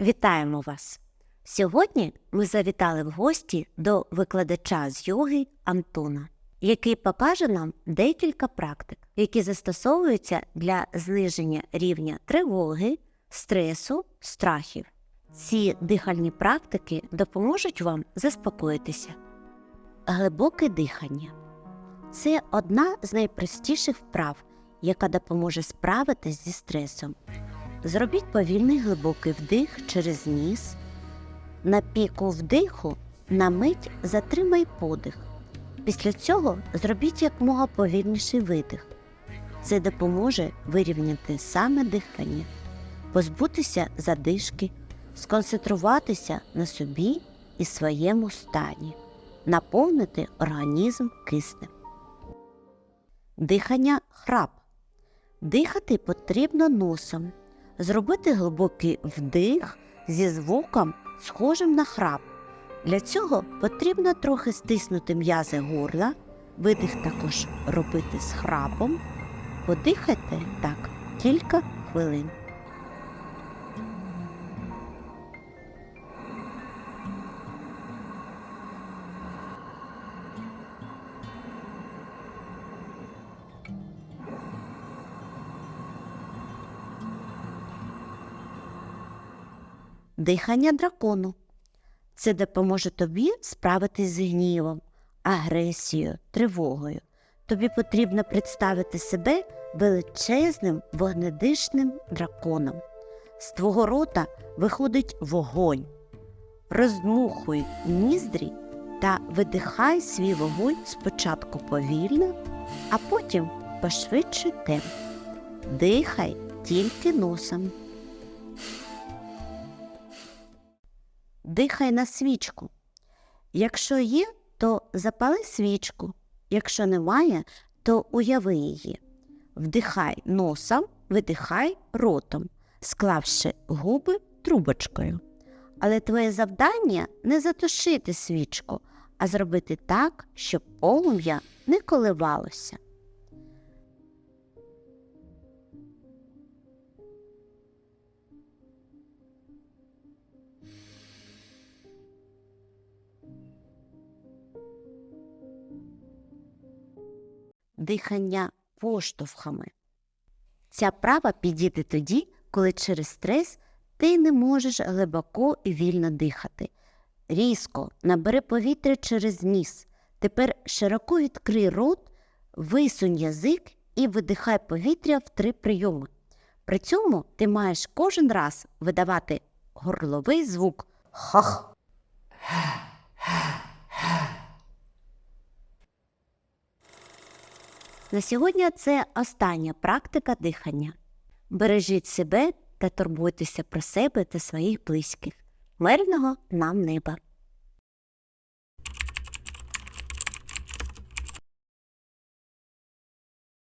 Вітаємо вас! Сьогодні ми завітали в гості до викладача з йоги Антона, який покаже нам декілька практик, які застосовуються для зниження рівня тривоги, стресу, страхів. Ці дихальні практики допоможуть вам заспокоїтися. Глибоке дихання це одна з найпростіших вправ, яка допоможе справитись зі стресом. Зробіть повільний глибокий вдих через ніс. На піку вдиху на мить затримай подих. Після цього зробіть якмога повільніший видих. Це допоможе вирівняти саме дихання, позбутися задишки, сконцентруватися на собі і своєму стані, наповнити організм киснем. Дихання храп. Дихати потрібно носом. Зробити глибокий вдих зі звуком, схожим на храп. Для цього потрібно трохи стиснути м'язи горла, видих також робити з храпом. Подихайте так кілька хвилин. Дихання дракону. Це допоможе тобі справитись з гнівом, агресією, тривогою. Тобі потрібно представити себе величезним вогнедишним драконом. З твого рота виходить вогонь. Роздмухуй ніздрі та видихай свій вогонь спочатку повільно, а потім пошвидше темп. Дихай тільки носом. Дихай на свічку. Якщо є, то запали свічку. Якщо немає, то уяви її. Вдихай носом, видихай ротом, склавши губи трубочкою. Але твоє завдання не затушити свічку, а зробити так, щоб полум'я не коливалося. Дихання поштовхами. Ця права підійде тоді, коли через стрес ти не можеш глибоко і вільно дихати. Різко набери повітря через ніс. Тепер широко відкрий рот, висунь язик і видихай повітря в три прийоми. При цьому ти маєш кожен раз видавати горловий звук хах. На сьогодні це остання практика дихання. Бережіть себе та турбуйтеся про себе та своїх близьких. Мирного нам неба!